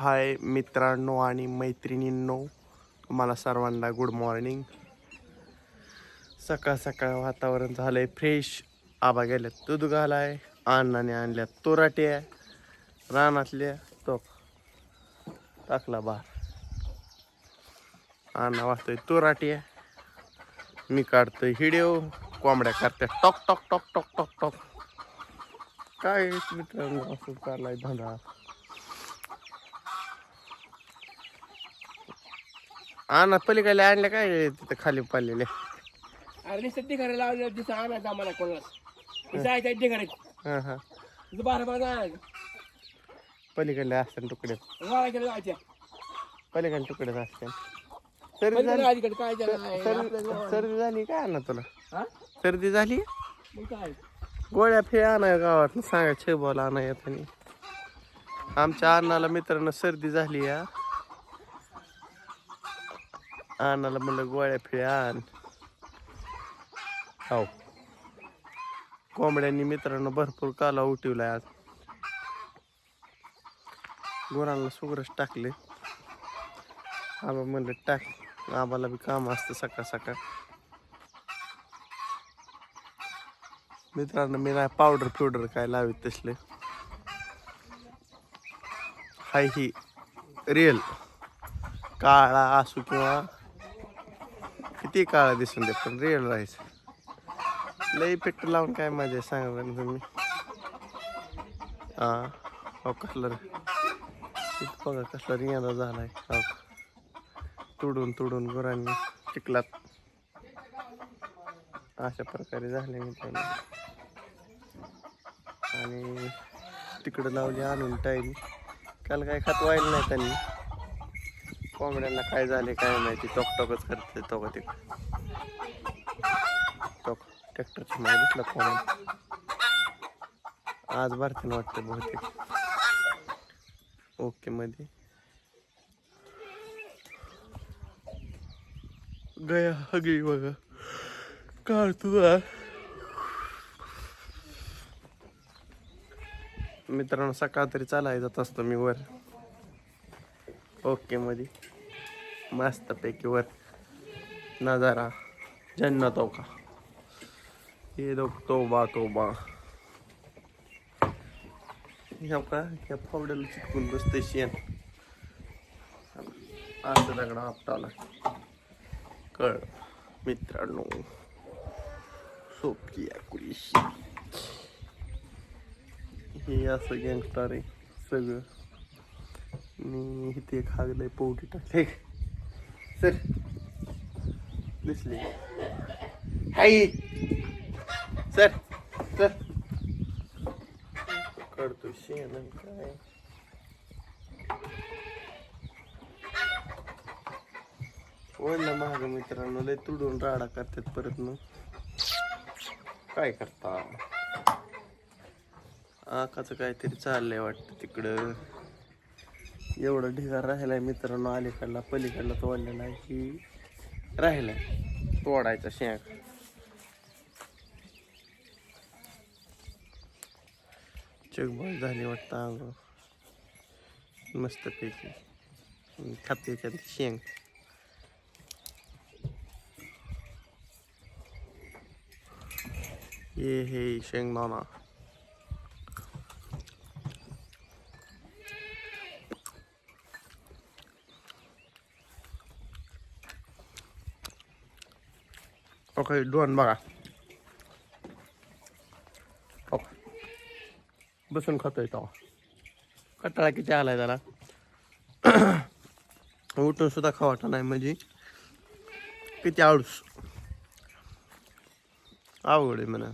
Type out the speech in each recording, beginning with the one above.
हाय मित्रांनो आणि मैत्रिणींनो तुम्हाला सर्वांना गुड मॉर्निंग सकाळ सकाळ वातावरण झालंय फ्रेश आबा गेल्यात दूध घालाय अण्णाने आणल्या तोराट्या रानातल्या तो टाकला बार. अण्णा वाचतोय तोराट्या मी काढतोय हिडिओ कोंबड्या करत्या टॉक टॉक टॉक टॉक टॉक टॉक. काय मित्रांनो असं चाललाय धंदा. आणा पलीकडे आणले काय तिथे खाली पडलेले? अरे नुसतं ढिगारे लावले तिथं आणायचं आम्हाला कोणाला. जायचं हा हा. बारा बारा आणायचं पलीकडले असते तुकडे. जायच्या पलीकडे तुकडे असते सर्दी झाली? अलीकडे काय सर्दी सर्दी झाली काय आणा तुला? हा? सर्दी झाली? मग काय? गोळ्या फे आणा गावात. सांगा छेबाला आणा येतानी आमच्या अण्णाला मित्रांनो सर्दी झाली या. अण्णाला म्हणलं गोळ्या फे आण हो कोंबड्यांनी मित्रांनो भरपूर काला उठवलाय आज गुरांना सुगरच टाकले आबा म्हणलं टाक आबाला बी काम असतं सकाळ सकाळ मित्रांनो मी नाही पावडर फिवडर काय लावित तसले हाय ही रिअल काळा असू किंवा किती काळा दिसून दे पण रिअल राहायचं लई पेट लावून काय मजा आहे सांगा बरं तुम्ही. हा हो कसलं बघा कसला रियादा झालाय. हो. तुडून तुडून गुरांनी चिकलात अशा प्रकारे झाले मित्रांनो आणि तिकडं लावली आणून टाईम. काल काय खात व्हायला नाही त्यांनी. कोंबड्यांना काय झाले काय माहिती. टोक टोकच करते तो ते टोक ट्रॅक्टरची मागे दिसला आज भरते वाटतं बहुतेक. ओके मध्ये. गया हगळी बघा काढतो तुझा मित्रांनो सकाळ तरी चालाय जात असतो मी वर. ओके मध्ये. मस्तपैकी वर नजारा जन्नत हो का हे लोग तोबा तोबा. ह्या का ह्या फावड्याला चिटकून बसते शेण. असं दगडा आपटाला कळ मित्रांनो. सोपी कुलीशी हे असं गँगस्टर आहे सगळं. आणि इथे खागलंय पोवटी टाकले सर. दिसले. हाय. Sir sir. करतो शेण आणि काय. वडला महाग मित्रांनो लय तुडून राडा करतात परत मग काय करता? आकाचं काहीतरी चाललंय वाटतं तिकडं. एवढं ढिगार राहिलाय मित्रांनो अलीकडला पलीकडला तोडलेला आहे की राहिलाय. तोडायचा शेंग चकबळ झाली वाटतं अंग. मस्तपैकी खाते त्यात शेंग ये हे शेंगदाणा. ओके दोन बघा बसून खातोय तो कटाळा किती आलाय त्याला उठून सुद्धा खावाटा नाही म्हणजे किती आळूस अवघड आहे म्हणा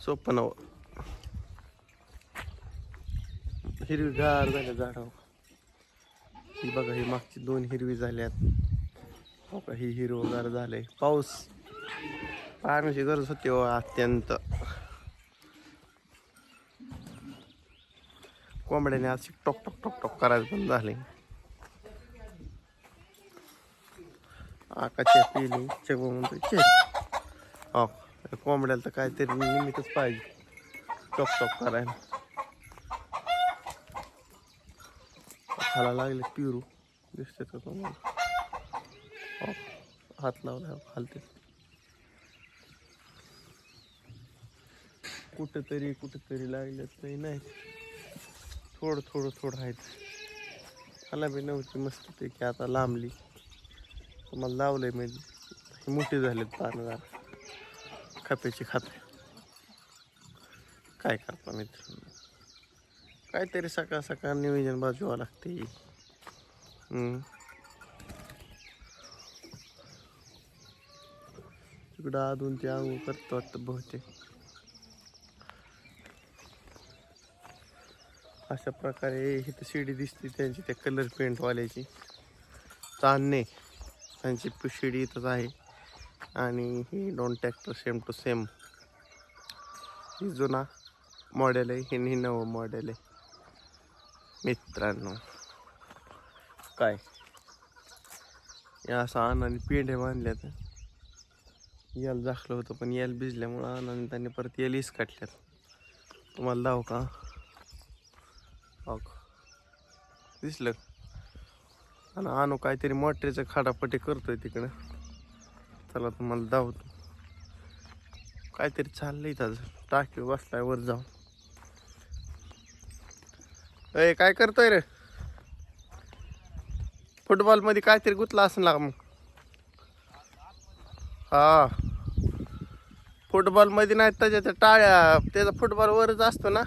सोपं नव हिरवीगार झाल्या झाडावर ही बघा ही मागची दोन हिरवी झाल्यात हो का? ही हिरवगार झालंय. पाऊस. पाण्याची गरज होती हो अत्यंत. कोंबड्याने आज टॉक टॉक टॉक टॉक करायचं पण झाले आकाच्या पिली चगो म्हणतो चे हो कोंबड्याला तर काहीतरी निमित्तच पाहिजे. टॉक टॉक करायला. खाला लागले पिरू. दिसते का तुम्हाला हात लावला हालते कुठंतरी कुठंतरी लागलेत नाही नाही. थोडं थोडं थोडं आहेत. मला बी नव्हती मस्त पैकी आता लांबली. तुम्हाला लावलंय म्हणजे मोठे झालेत पाण्या खप्याचे खाते. काय करता मित्र काहीतरी सकाळ सकाळ नियोजन बाजूवा लागते. तिकडं अजून ते आंघोळ करतो वाटतं बहुतेक. अशा प्रकारे इथं शिडी दिसते त्यांची त्या कलर पेंटवाल्याची चांदणे त्यांची शिडी इथंच आहे. आणि ही दोन ट्रॅक्टर सेम टू सेम ही जुना मॉडेल आहे ही नवं मॉडेल आहे. मित्रांनो काय? या असं अनाने पेंढे बांधल्यात. याल दाखलं होतं पण याल भिजल्यामुळं अनाने त्यांनी परत याल इस काटल्यात तुम्हाला दाव का? हो दिसलं? आणि आणू काहीतरी मोटरीचं खाडापटी करतोय तिकडं. चला तुम्हाला दावतो काहीतरी चाललंय त्याचं टाकी बसलाय वर जाऊन. ए काय करतोय रे? फुटबॉलमध्ये काहीतरी गुतला असं लागा मग? हा. फुटबॉलमध्ये नाही त्याच्या त्या टाळ्या त्याचा फुटबॉल वरच असतो ना.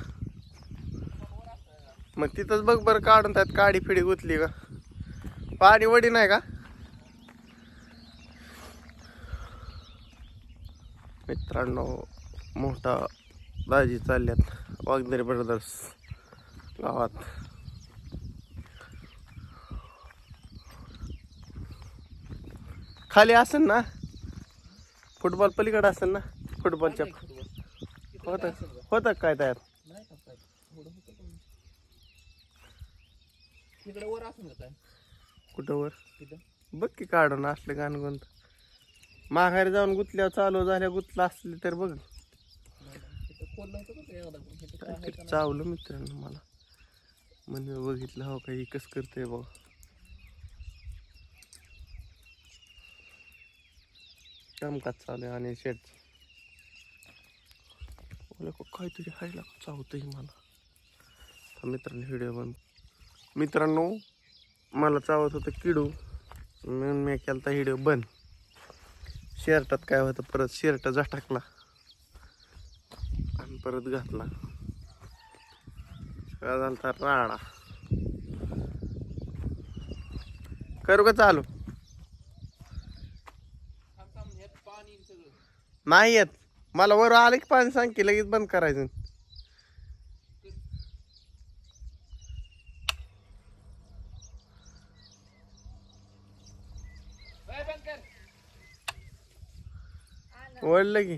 मग तिथंच बघ बरं काढून त्यात काडी फिडी गुतली का. पाणी वडी नाही का? मित्रांनो मोठा दाजी चालल्यात. वागदरी ब्रदर्स गावात. खाली असेल ना? फुटबॉल पलीकडे असेल ना? फुटबॉलच्या होतं. होतं काय तयार? कुठं वर? बघ की काढून असलं गाण कोणतं माघारी जाऊन गुतल्यावर चालू झाल्या गुतलं असले तर बघ? चावलं मित्रांनो मला. म्हणजे बघितलं हो काही कस करते बघ कामकाज चालू आहे आणि शेट काहीतरी हायला चावतंय मला. तर मित्रांनो व्हिडिओ बन मित्रांनो मला चावत होतं किडू. म्हणून मी केला व्हिडिओ बंद. शर्टात काय होतं परत शर्ट झटकला आणि परत घातला. सगळा झालता राडा. करू का चालू? नाही येत. मला वर आलं की पाणी सांग की लगेच बंद करायचं. ए, ओढलं की.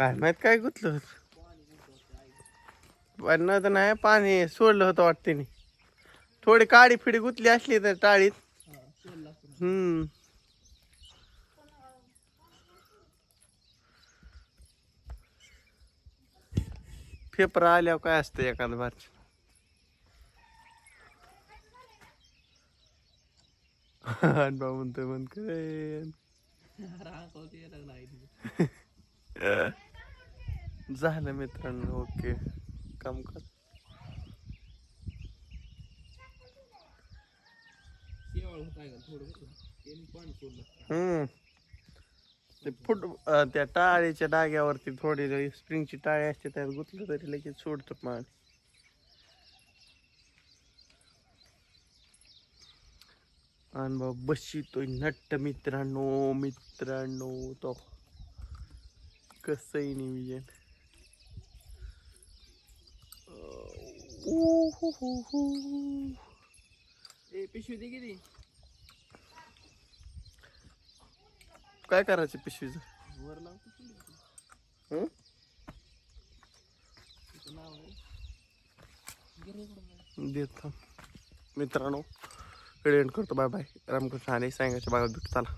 काय माहीत काय गुतलं होत. पण तर नाही पाणी सोडलं होतं वाटते थोडी काळी फिडी गुतली असली तर टाळीत. हम्म. पेपर आल्यावर काय असतं एखादं बार भाऊ म्हणतोय म्हण काय. झालं मित्रांनो ओके. काम कर. हम्म. ते फुट अं, त्या टाळीच्या डाग्यावरती थोडी स्प्रिंगची टाळी असते त्यात गुतलं तरी लगेच सोडतं पाणी. अनुभव बसितोय नट्ट मित्रांनो मित्रांनो तो कसंही नियोजन ऊ-हू-हू-हू. ए पिशवी दे किती काय करायचं पिशवीचं? वर लावतो? हं? देतो मित्रांनो एंड करतो. बाय बाय रामकृष्ण आणि सांगायच्या बाबा भेटू चला.